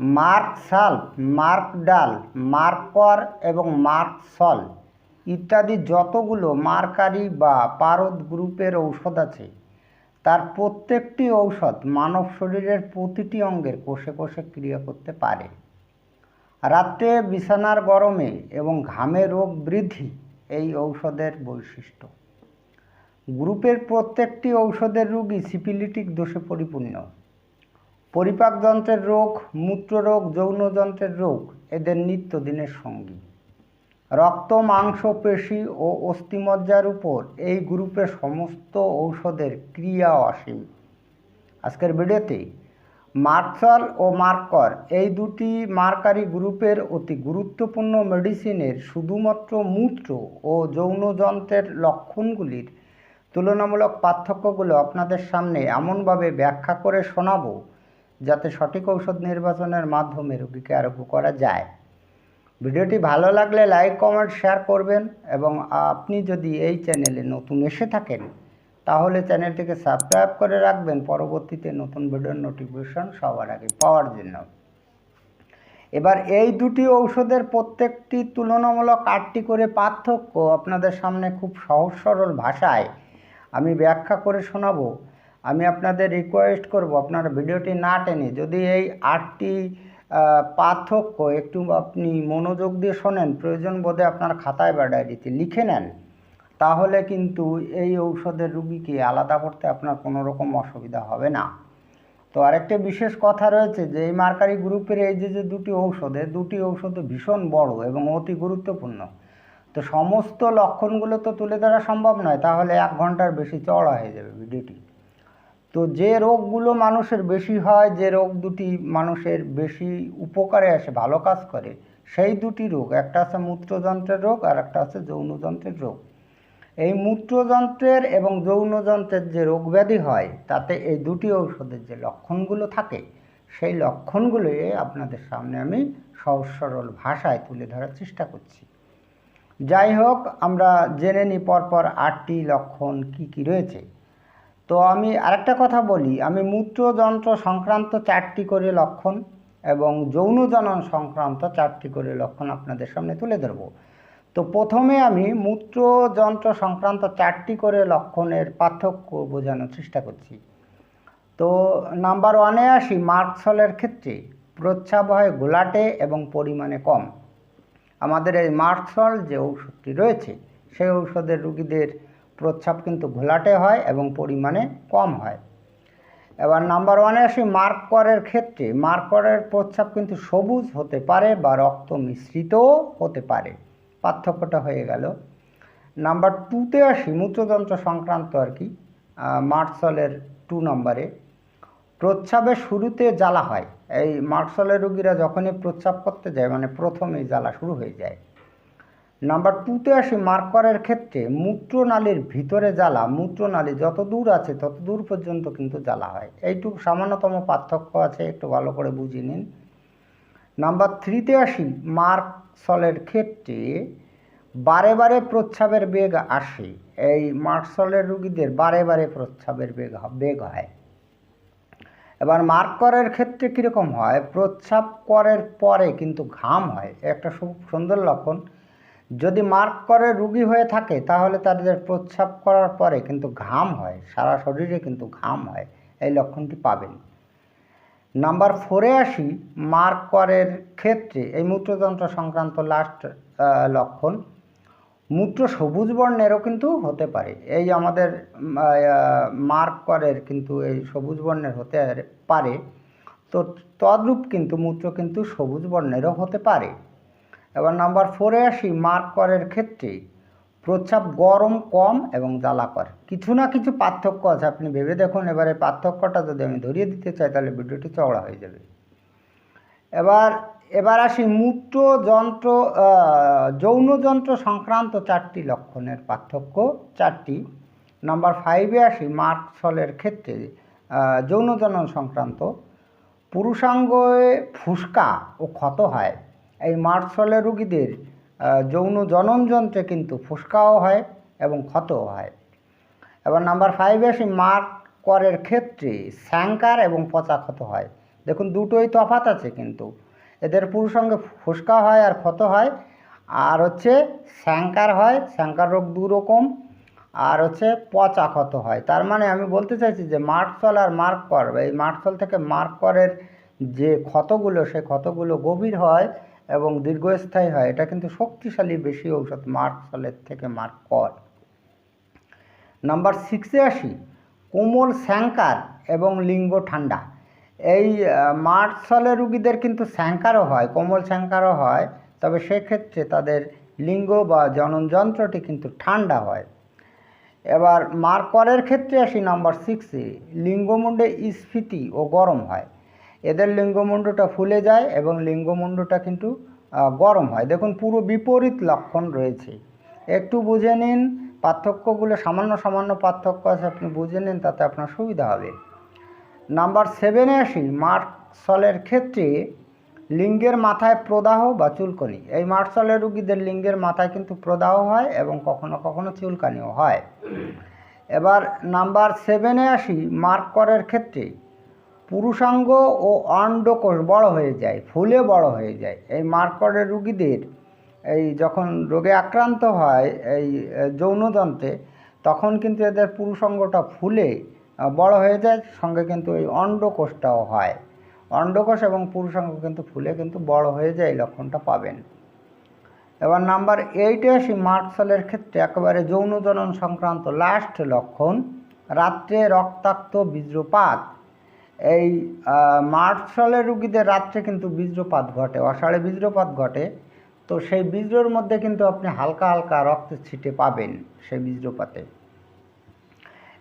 Mark সাল্প mark ডাল, মার্কর এবং mark সল ইত্যাদি যতগুলো মার্কারি বা পারদ গ্রুপের ঔষধ আছে, তার প্রত্যেকটি ঔষধ মানব শরীরের প্রতিটি অঙ্গের কোষে কোষে ক্রিয়া করতে পারে। রাত্রে বিছানার গরমে এবং ঘামে রোগ বৃদ্ধি এই ঔষধের বৈশিষ্ট্য। গ্রুপের প্রত্যেকটি ঔষধের রোগী সিপিলিটিক দোষে পরিপূর্ণ। পরিপাক যন্ত্রের রোগ মূত্ররোগ যৌনযন্ত্রের রোগ, এদের নিত্যদিনের সঙ্গী। রক্ত, মাংস, পেশি ও অস্থিমজ্জার উপর এই গ্রুপের সমস্ত ঔষধের ক্রিয়া অসীম। আজকের ভিডিওতে মার্কসল ও মার্কর এই দুটি মার্কারি গ্রুপের অতি গুরুত্বপূর্ণ মেডিসিনের শুধুমাত্র মূত্র ও যৌনযন্ত্রের লক্ষণগুলির তুলনামূলক পার্থক্যগুলো আপনাদের সামনে এমনভাবে ব্যাখ্যা করে শোনাবো যাতে সঠিক ঔষধ নির্বাচনের মাধ্যমে রোগীকে আরোগ্য করা যায়। ভিডিওটি ভালো লাগলে লাইক, কমেন্ট, শেয়ার করবেন এবং আপনি যদি এই চ্যানেলে নতুন এসে থাকেন, তাহলে চ্যানেলটিকে সাবস্ক্রাইব করে রাখবেন। পরবর্তীতে নতুন ভিডিওর নোটিফিকেশন সবার আগে পাওয়ার জন্য। এবার এই দুটি ঔষধের প্রত্যেকটি তুলনামূলক আটটি করে পার্থক্য আপনাদের সামনে খুব সহজ সরল ভাষায় আমি ব্যাখ্যা করে শোনাবো। আমি আপনাদের রিকোয়েস্ট করব, আপনারা ভিডিওটি না টেনে, যদি এই আটটি পার্থক্য একটু আপনি মনোযোগ দিয়ে শোনেন, প্রয়োজন বোধে আপনার খাতায় বা ডায়েরিতে লিখে নেন, তাহলে কিন্তু এই ঔষধের রুগীকে আলাদা করতে আপনার কোনো রকম অসুবিধা হবে না। তো আরেকটা বিশেষ কথা রয়েছে যে, এই মার্কারি গ্রুপের এই যে যে দুটি ঔষধে দুটি ঔষধ ভীষণ বড় এবং অতি গুরুত্বপূর্ণ। তো সমস্ত লক্ষণগুলো তো তুলে ধরা সম্ভব নয়, তাহলে এক ঘণ্টার বেশি চড়া হয়ে যাবে ভিডিওটি। তো যে রোগগুলো মানুষের বেশি হয়, যে রোগ দুটি মানুষের বেশি উপকারে আসে, ভালো কাজ করে, সেই দুটি রোগ, একটা আছে মূত্রযন্ত্রের রোগ আর একটা আছে যৌনযন্ত্রের রোগ। এই মূত্রযন্ত্রের এবং যৌনযন্ত্রের যে রোগ ব্যাধি হয়, তাতে এই দুটি ঔষধের যে লক্ষণগুলো থাকে, সেই লক্ষণগুলো আপনাদের সামনে আমি সহজ সরল ভাষায় তুলে ধরার চেষ্টা করছি। যাই হোক, আমরা জেনে নিই পরপর আটটি লক্ষণ কি কি রয়েছে। তো আমি আরেকটা কথা বলি, আমি মূত্রযন্ত্র সংক্রান্ত চারটি করে লক্ষণ এবং যৌনজনন সংক্রান্ত চারটি করে লক্ষণ আপনাদের সামনে তুলে ধরবো। তো প্রথমে আমি মূত্রযন্ত্র সংক্রান্ত চারটি করে লক্ষণের পার্থক্য বোঝানোর চেষ্টা করছি। তো নাম্বার ওয়ানে আসি, মার্কসলের ক্ষেত্রে প্রচ্ছাব হয় গোলাটে এবং পরিমাণে কম। আমাদের এই মার্কসল যে ঔষধটি রয়েছে, সেই ঔষধের রুগীদের প্রচ্ছাব কিন্তু ঘোলাটে হয় এবং পরিমাণে কম হয়। এবার নাম্বার ওয়ানে আসি মার্করের ক্ষেত্রে। মার্করের প্রচ্ছাব কিন্তু সবুজ হতে পারে বা রক্ত মিশ্রিতও হতে পারে। পার্থক্যটা হয়ে গেল। নাম্বার টুতে আসি মূত্রযন্ত্র সংক্রান্ত আর কি। মার্কসলের টু নম্বরে প্রচ্ছাবের শুরুতে জ্বালা হয়। এই মার্কসলের রুগীরা যখনই প্রচ্ছাব করতে যায় মানে প্রথমেই জ্বালা শুরু হয়ে যায়। নাম্বার টুতে আসি মার্করের ক্ষেত্রে মূত্রনালীর ভিতরে জ্বালা, মূত্রনালী যত দূর আছে তত দূর পর্যন্ত কিন্তু জ্বালা হয়। এইটুকু সামান্যতম পার্থক্য আছে, একটু ভালো করে বুঝে নিন। নাম্বার থ্রিতে আসি মার্কসলের ক্ষেত্রে বারে বারে প্রচ্ছাবের বেগ আসে। এই মার্কসলের রুগীদের বারে বারে প্রচ্ছাবের বেগ বেগ হয়। এবার মার্ক করের ক্ষেত্রে কীরকম হয়? প্রচ্ছাব করের পরে কিন্তু ঘাম হয়। একটা সুন্দর লক্ষণ। যদি মার্ক করে রুগী হয়ে থাকে, তাহলে তাদের প্রস্রাব করার পরে কিন্তু ঘাম হয়, সারা শরীরে কিন্তু ঘাম হয়, এই লক্ষণটি পাবেন। নাম্বার ফোরে আসি, মার্ক করের ক্ষেত্রে এই মূত্রযন্ত্র সংক্রান্ত লাস্ট লক্ষণ। মূত্র সবুজ বর্ণেরও কিন্তু হতে পারে, এই আমাদের মার্ক করের কিন্তু এই সবুজ বর্ণের হতে পারে। তো তদ্রূপ কিন্তু মূত্র কিন্তু সবুজ বর্ণেরও হতে পারে। এবার নাম্বার ফোরে আসি মার্ক করের ক্ষেত্রে। প্রচ্ছাব গরম কম এবং জ্বালা করে। কিছু না কিছু পার্থক্য আছে। আপনি ভেবে দেখুন এবারে পার্থক্যটা যদি আমি ধরিয়ে দিতে চাই তাহলে ভিডিওটি চওড়া হয়ে যাবে। এবার এবার আসি মূত্র যন্ত্র যৌনযন্ত্র সংক্রান্ত চারটি লক্ষণের পার্থক্য। চারটি। নাম্বার ফাইভে আসি মার্কসলের ক্ষেত্রে আহ, যৌনজনন সংক্রান্ত। পুরুষাঙ্গে ফুসকা ও ক্ষত হয়। এই মার্কসলের রুগীদের যৌন জনন যন্ত্রে কিন্তু ফুসকাও হয় এবং ক্ষতও হয়। এবার নাম্বার ফাইভে আসি মার্ক করের ক্ষেত্রে স্যাঙ্কার এবং পচা ক্ষত হয়। দেখুন, দুটোই তফাত আছে কিন্তু। এদের পুরুষঙ্গে ফুসকা হয় আর ক্ষত হয়। আর হচ্ছে স্যাঙ্কার হয় স্যাঙ্কার রোগ দু রকম। আর হচ্ছে পচা ক্ষত হয়। তার মানে আমি বলতে চাইছি যে মার্কসল আর মার্কর এই মার্কসল থেকে মার্করের যে ক্ষতগুলো, সেই ক্ষতগুলো গভীর হয়। এবং দীর্ঘস্থায়ী হয়। এটা কিন্তু শক্তিশালী বেশি ঔষধ মার্কসলের থেকে মার্কর নাম্বার সিক্সে আসি। কোমল স্যাঙ্কার এবং লিঙ্গ ঠান্ডা। এই মার্কসলের রুগীদের কিন্তু স্যাঙ্কারও হয়, কোমল স্যাঙ্কারও হয়। তবে সেক্ষেত্রে তাদের লিঙ্গ বা জননযন্ত্রটি কিন্তু ঠান্ডা হয়। এবার মার্করের ক্ষেত্রে আসি নাম্বার সিক্সে লিঙ্গমুণ্ডে স্ফীতি ও গরম হয়। এদের লিঙ্গমুণ্ডটা ফুলে যায় এবং লিঙ্গমুণ্ডটা কিন্তু গরম হয়। দেখুন, পুরো বিপরীত লক্ষণ রয়েছে। একটু বুঝে নিন, পার্থক্যগুলো, সামান্য সামান্য পার্থক্য আছে, আপনি বুঝে নিন, তাতে আপনার সুবিধা হবে। নাম্বার সেভেনে আসি, মার্কসলের ক্ষেত্রে লিঙ্গের মাথায় প্রদাহ বা চুলকানি। এই মার্কসলের রুগীদের লিঙ্গের মাথায় কিন্তু প্রদাহ হয় এবং কখনো কখনো চুলকানিও হয়। এবার নাম্বার সেভেনে আসি, মার্করের ক্ষেত্রে পুরুষাঙ্গ ও অন্ডকোষ বড় হয়ে যায় ফুলে বড় হয়ে যায়। এই মার্করের রুগীদের এই যখন রোগে আক্রান্ত হয় এই আহ, যৌনযন্ত্রে তখন কিন্তু এদের পুরুষাঙ্গটা ফুলে বড় হয়ে যায় সঙ্গে কিন্তু এই অন্ডকোষটাও হয়। অন্ডকোষ এবং পুরুষাঙ্গ কিন্তু ফুলে কিন্তু বড় হয়ে যায় লক্ষণটা পাবেন। এবার নাম্বার এইটে আসি মার্কসলের ক্ষেত্রে একেবারে যৌনজনন সংক্রান্ত লাস্ট লক্ষণ রাত্রে রক্তাক্ত বীজ্রপাত। এই আহ, মার্কসলের রুগীদের রাত্রে কিন্তু বীজ্রপাত ঘটে অষাঢ়ে বীজ্রপাত ঘটে। তো সেই বীজ্রর মধ্যে কিন্তু আপনি হালকা হালকা রক্তের ছিটে পাবেন সেই বীজ্রপাতে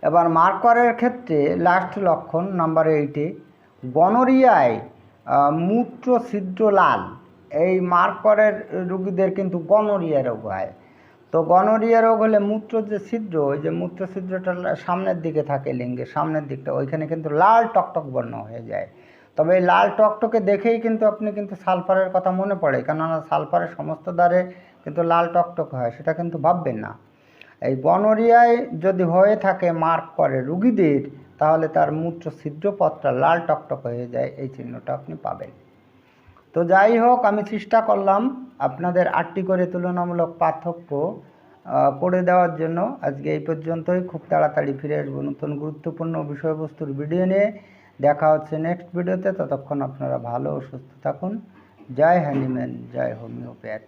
এবার মার্করের ক্ষেত্রে লাস্ট লক্ষণ নাম্বার এইটে গনোরিয়ায় মূত্র ছিদ্র লাল এই মার্করের রুগীদের কিন্তু গনোরিয়া রোগ হয়। তো গনোরিয়া রোগ হলে মূত্র যে ছিদ্র, ওই যে মূত্র ছিদ্রটা সামনের দিকে থাকে লিঙ্গের সামনের দিকটা, ওইখানে কিন্তু লাল টকটক বর্ণ হয়ে যায়। তবে এই লাল টকটকে দেখেই কিন্তু আপনি কিন্তু সালফারের কথা মনে পড়ে, কেননা সালফারের সমস্ত দ্বারে কিন্তু লাল টকটক হয়, সেটা কিন্তু ভাববেন না। এই গনোরিয়ায় যদি হয়ে থাকে মার্ক করে রুগীদের, তাহলে তার মূত্র ছিদ্রপথটা লাল টকটক হয়ে যায়, এই চিহ্নটা আপনি পাবেন। তো যাই হোক, আমি চেষ্টা করলাম আপনাদের আটটি করে তুলনামূলক পার্থক্য করে দেওয়ার জন্য। আজকে এই পর্যন্তই। খুব তাড়াতাড়ি ফিরে আসব নতুন গুরুত্বপূর্ণ বিষয়বস্তুর ভিডিও নিয়ে। দেখা হচ্ছে নেক্সট ভিডিওতে ততক্ষণ আপনারা ভালো ও সুস্থ থাকুন। জয় হ্যানিম্যান জয় হোমিওপ্যাথ।